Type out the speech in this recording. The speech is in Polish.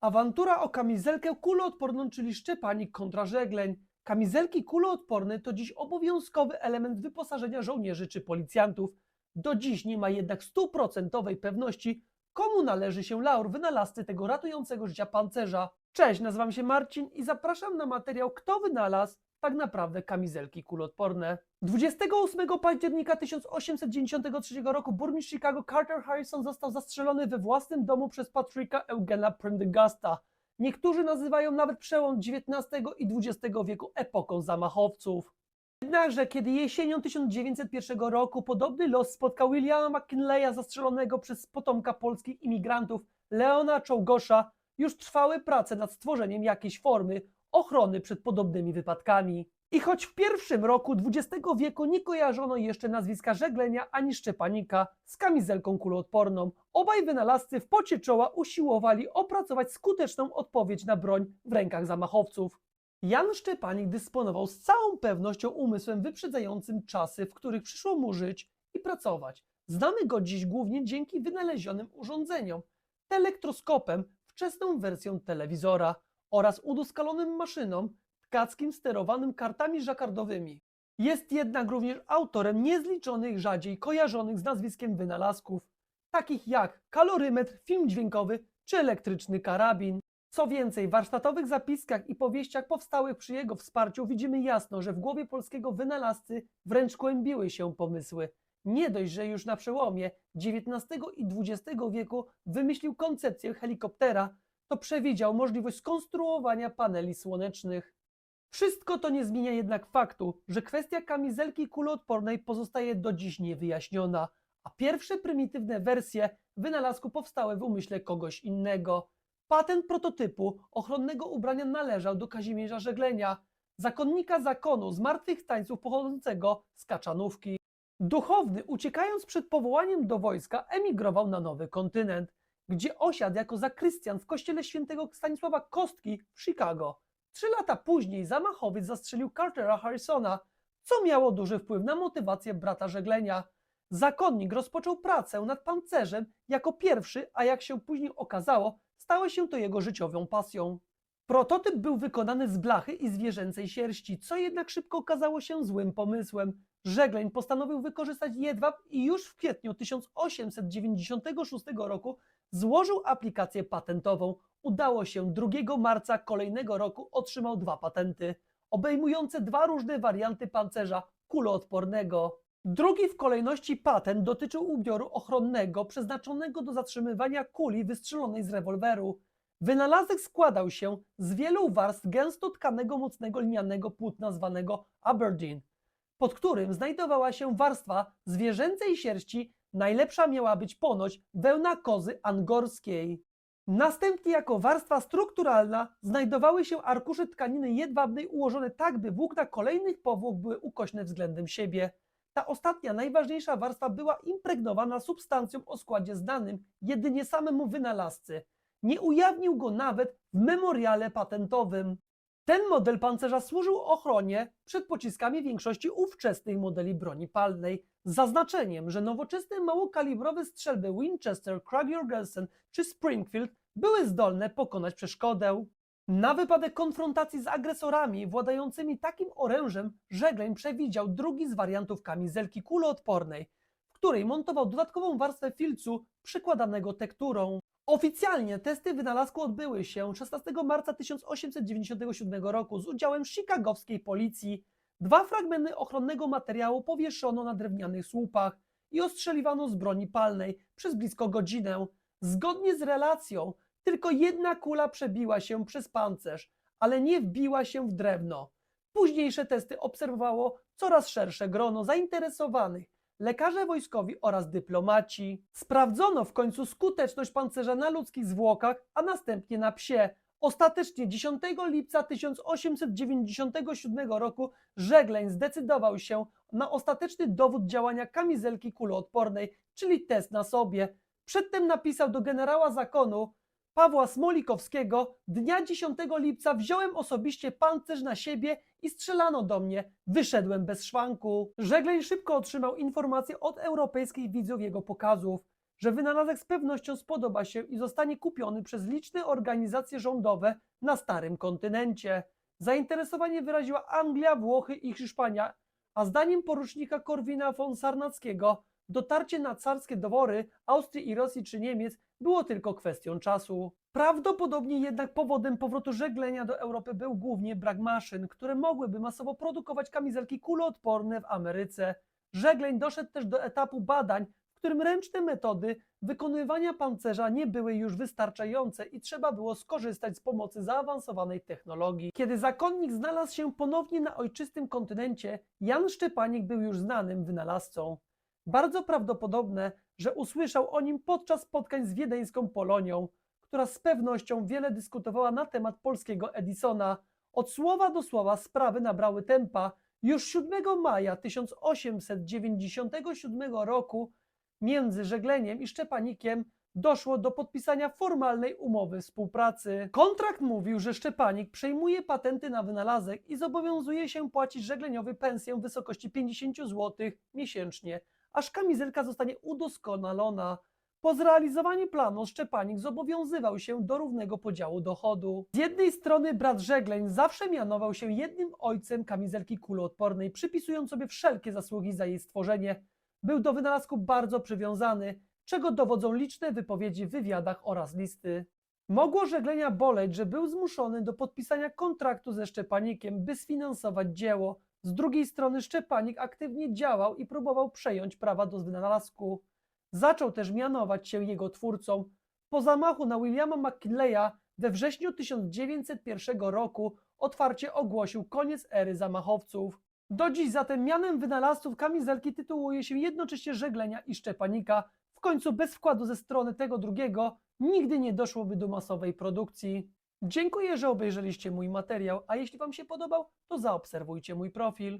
Awantura o kamizelkę kuloodporną, czyli szczepanik kontra żegleń. Kamizelki kuloodporne to dziś obowiązkowy element wyposażenia żołnierzy czy policjantów. Do dziś nie ma jednak stuprocentowej pewności, komu należy się laur wynalazcy tego ratującego życia pancerza. Cześć, nazywam się Marcin i zapraszam na materiał Kto wynalazł tak naprawdę kamizelki kuloodporne. 28 października 1893 roku burmistrz Chicago Carter Harrison został zastrzelony we własnym domu przez Patricka Eugena Prendergasta. Niektórzy nazywają nawet przełom XIX i XX wieku epoką zamachowców. Jednakże, kiedy jesienią 1901 roku podobny los spotkał Williama McKinleya zastrzelonego przez potomka polskich imigrantów Leona Czołgosza, już trwały prace nad stworzeniem jakiejś formy ochrony przed podobnymi wypadkami. I choć w pierwszym roku XX wieku nie kojarzono jeszcze nazwiska żeglenia ani szczepanika z kamizelką kuloodporną, obaj wynalazcy w pocie czoła usiłowali opracować skuteczną odpowiedź na broń w rękach zamachowców. Jan Szczepanik dysponował z całą pewnością umysłem wyprzedzającym czasy, w których przyszło mu żyć i pracować. Znamy go dziś głównie dzięki wynalezionym urządzeniom, telektroskopem, wczesną wersją telewizora oraz udoskonalonym maszynom tkackim sterowanym kartami żakardowymi. Jest jednak również autorem niezliczonych rzadziej kojarzonych z nazwiskiem wynalazków, takich jak kalorymetr, film dźwiękowy czy elektryczny karabin. Co więcej, w warsztatowych zapiskach i powieściach powstałych przy jego wsparciu widzimy jasno, że w głowie polskiego wynalazcy wręcz kłębiły się pomysły. Nie dość, że już na przełomie XIX i XX wieku wymyślił koncepcję helikoptera, to przewidział możliwość skonstruowania paneli słonecznych. Wszystko to nie zmienia jednak faktu, że kwestia kamizelki kuloodpornej pozostaje do dziś niewyjaśniona, a pierwsze prymitywne wersje wynalazku powstały w umyśle kogoś innego. Patent prototypu ochronnego ubrania należał do Kazimierza Żeglenia, zakonnika zakonu zmartwychwstańców pochodzącego z Kaczanówki. Duchowny, uciekając przed powołaniem do wojska, emigrował na nowy kontynent, gdzie osiadł jako zakrystian w kościele świętego Stanisława Kostki w Chicago. Trzy lata później zamachowiec zastrzelił Cartera Harrisona, co miało duży wpływ na motywację brata żeglenia. Zakonnik rozpoczął pracę nad pancerzem jako pierwszy, a jak się później okazało, stało się to jego życiową pasją. Prototyp był wykonany z blachy i zwierzęcej sierści, co jednak szybko okazało się złym pomysłem. Żegleń postanowił wykorzystać jedwab i już w kwietniu 1896 roku złożył aplikację patentową. Udało się 2 marca kolejnego roku otrzymał dwa patenty, obejmujące dwa różne warianty pancerza kuloodpornego. Drugi w kolejności patent dotyczył ubioru ochronnego przeznaczonego do zatrzymywania kuli wystrzelonej z rewolweru. Wynalazek składał się z wielu warstw gęsto tkanego mocnego lnianego płótna zwanego Aberdeen, pod którym znajdowała się warstwa zwierzęcej sierści, najlepsza miała być ponoć wełna kozy angorskiej. Następnie jako warstwa strukturalna znajdowały się arkusze tkaniny jedwabnej ułożone tak, by włókna kolejnych powłok były ukośne względem siebie. Ta ostatnia, najważniejsza warstwa była impregnowana substancją o składzie znanym jedynie samemu wynalazcy. Nie ujawnił go nawet w memoriale patentowym. Ten model pancerza służył ochronie przed pociskami większości ówczesnych modeli broni palnej, z zaznaczeniem, że nowoczesne małokalibrowe strzelby Winchester, Krag-Jorgensen czy Springfield były zdolne pokonać przeszkodę. Na wypadek konfrontacji z agresorami władającymi takim orężem, Żegleń przewidział drugi z wariantów kamizelki kuloodpornej, w której montował dodatkową warstwę filcu przykładanego tekturą. Oficjalnie testy wynalazku odbyły się 16 marca 1897 roku z udziałem chicagowskiej policji. Dwa fragmenty ochronnego materiału powieszono na drewnianych słupach i ostrzeliwano z broni palnej przez blisko godzinę. Zgodnie z relacją, tylko jedna kula przebiła się przez pancerz, ale nie wbiła się w drewno. Późniejsze testy obserwowało coraz szersze grono zainteresowanych, lekarze wojskowi oraz dyplomaci. Sprawdzono w końcu skuteczność pancerza na ludzkich zwłokach, a następnie na psie. Ostatecznie 10 lipca 1897 roku Żegleń zdecydował się na ostateczny dowód działania kamizelki kuloodpornej, czyli test na sobie. Przedtem napisał do generała zakonu Pawła Smolikowskiego Dnia 10 lipca wziąłem osobiście pancerz na siebie i strzelano do mnie. Wyszedłem bez szwanku. Żegleń szybko otrzymał informacje od europejskich widzów jego pokazów. że wynalazek z pewnością spodoba się i zostanie kupiony przez liczne organizacje rządowe na starym kontynencie. Zainteresowanie wyraziła Anglia, Włochy i Hiszpania, a zdaniem porucznika Korwina von Sarnackiego dotarcie na carskie dwory Austrii i Rosji czy Niemiec było tylko kwestią czasu. Prawdopodobnie jednak powodem powrotu żeglenia do Europy był głównie brak maszyn, które mogłyby masowo produkować kamizelki kuloodporne w Ameryce. Żegleń doszedł też do etapu badań, w którym ręczne metody wykonywania pancerza nie były już wystarczające i trzeba było skorzystać z pomocy zaawansowanej technologii. Kiedy zakonnik znalazł się ponownie na ojczystym kontynencie, Jan Szczepanik był już znanym wynalazcą. Bardzo prawdopodobne, że usłyszał o nim podczas spotkań z wiedeńską Polonią, która z pewnością wiele dyskutowała na temat polskiego Edisona. Od słowa do słowa sprawy nabrały tempa. Już 7 maja 1897 roku między Żegleniem i Szczepanikiem doszło do podpisania formalnej umowy współpracy. Kontrakt mówił, że Szczepanik przejmuje patenty na wynalazek i zobowiązuje się płacić Żegleniowi pensję w wysokości 50 zł miesięcznie, aż kamizelka zostanie udoskonalona. Po zrealizowaniu planu Szczepanik zobowiązywał się do równego podziału dochodu. Z jednej strony brat Żegleń zawsze mianował się jednym ojcem kamizelki kuloodpornej, przypisując sobie wszelkie zasługi za jej stworzenie. Był do wynalazku bardzo przywiązany, czego dowodzą liczne wypowiedzi w wywiadach oraz listy. Mogło Żeglenia boleć, że był zmuszony do podpisania kontraktu ze Szczepanikiem, by sfinansować dzieło. Z drugiej strony Szczepanik aktywnie działał i próbował przejąć prawa do wynalazku. Zaczął też mianować się jego twórcą. Po zamachu na Williama McKinleya we wrześniu 1901 roku otwarcie ogłosił koniec ery zamachowców. Do dziś zatem mianem wynalazców kamizelki tytułuje się jednocześnie Żeglenia i Szczepanika. W końcu bez wkładu ze strony tego drugiego nigdy nie doszłoby do masowej produkcji. Dziękuję, że obejrzeliście mój materiał, a jeśli Wam się podobał, to zaobserwujcie mój profil.